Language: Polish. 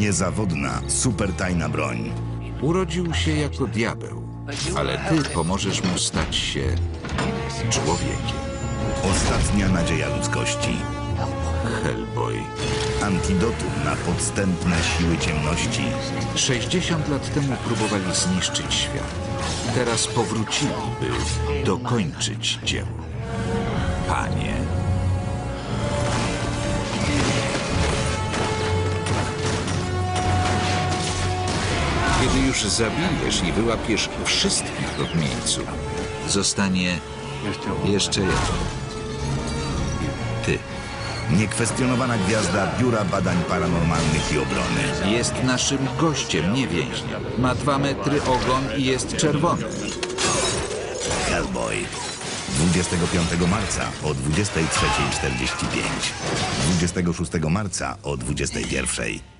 Niezawodna, supertajna broń. Urodził się jako diabeł, ale ty pomożesz mu stać się człowiekiem. Ostatnia nadzieja ludzkości. Hellboy. Antidotum na podstępne siły ciemności. 60 lat temu próbowali zniszczyć świat. Teraz powrócili, by dokończyć dzieło. Kiedy już zabijesz i wyłapiesz wszystkich odmieńców, zostanie jeszcze jeden. Ty. Niekwestionowana gwiazda Biura Badań Paranormalnych i Obrony. Jest naszym gościem, nie więźniem. Ma dwa metry ogon i jest czerwony. Hellboy. 25 marca o 23.45. 26 marca o 21.00.